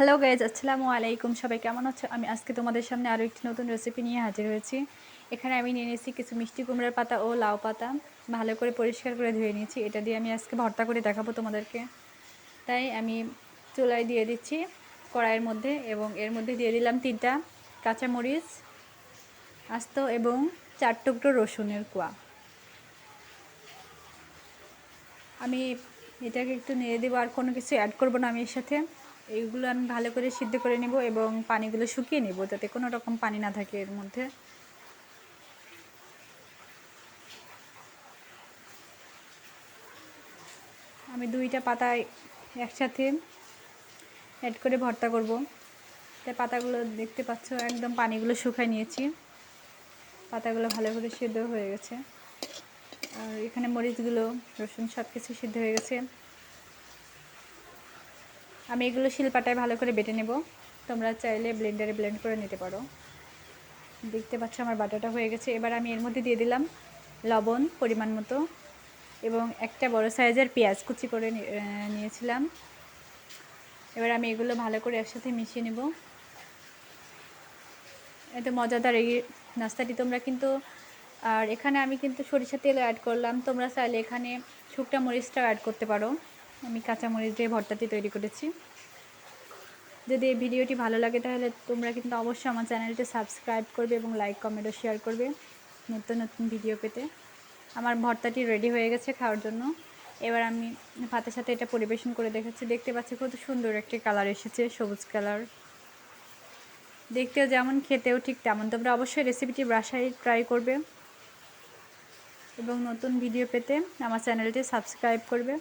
Hello guys আসসালামু আলাইকুম সবাই কেমন আছো? আমি আজকে তোমাদের সামনে আরও একটি নতুন রেসিপি নিয়ে হাজির হয়েছি। এখানে আমি নিয়ে নিয়েছি কিছু মিষ্টি কুমড়ার পাতা ও লাউ পাতা। ভালো করে পরিষ্কার করে ধুয়ে নিয়েছি। এটা দিয়ে আমি আজকে ভর্তা করে দেখাবো তোমাদেরকে। তাই আমি চুলায় দিয়ে দিচ্ছি কড়াইয়ের মধ্যে এবং এর মধ্যে দিয়ে দিলাম তিনটা কাঁচামরিচ, আস্ত এবং চার টুকরো রসুনের কুয়া। আমি এটাকে একটু নেড়ে দেবো, আর কোনো কিছু অ্যাড করব না আমি এর সাথে। এইগুলো আমি ভালো করে সিদ্ধ করে নেব এবং পানিগুলো শুকিয়ে নেব যাতে কোনো রকম পানি না থাকে এর মধ্যে। আমি দুইটা পাতা একসাথে অ্যাড করে ভর্তা করব। তাই পাতাগুলো দেখতে পাচ্ছ, একদম পানিগুলো শুকায় নিয়েছি। পাতাগুলো ভালো করে সিদ্ধ হয়ে গেছে। আর এখানে মরিচগুলো, রসুন সব কিছু সিদ্ধ হয়ে গেছে। আমি এগুলো শিলপাটায় ভালো করে বেটে নেব। তোমরা চাইলে ব্লেন্ডারে ব্লেন্ড করে নিতে পারো। দেখতে পাচ্ছ আমার বাটাটা হয়ে গেছে। এবার আমি এর মধ্যে দিয়ে দিলাম লবণ পরিমাণ মতো এবং একটা বড় সাইজের পেঁয়াজ কুচি করে নিয়েছিলাম। এবার আমি এগুলো ভালো করে একসাথে মিশিয়ে নেব। এত মজাদার এই নাস্তাটি তোমরা কিন্তু, আর এখানে আমি কিন্তু সরিষা তেল অ্যাড করলাম। তোমরা চাইলে এখানে শুকটা মরিচটাও অ্যাড করতে পারো। আমি কাঁচামরিচ দিয়ে ভর্তাটি তৈরি করেছি। যদি এই ভিডিওটি ভালো লাগে তাহলে তোমরা কিন্তু অবশ্যই আমার চ্যানেলটি সাবস্ক্রাইব করবে এবং লাইক, কমেন্ট ও শেয়ার করবে নতুন নতুন ভিডিও পেতে। আমার ভর্তাটি রেডি হয়ে গেছে খাওয়ার জন্য। এবার আমি ভাতের সাথে এটা পরিবেশন করে দেখাচ্ছি। দেখতে পাচ্ছি কত সুন্দর একটি কালার এসেছে, সবুজ কালার দেখতেও যেমন, খেতেও ঠিক তেমন। তোমরা অবশ্যই রেসিপিটি বাসায় ট্রাই করবে এবং নতুন ভিডিও পেতে আমার চ্যানেলটি সাবস্ক্রাইব করবে।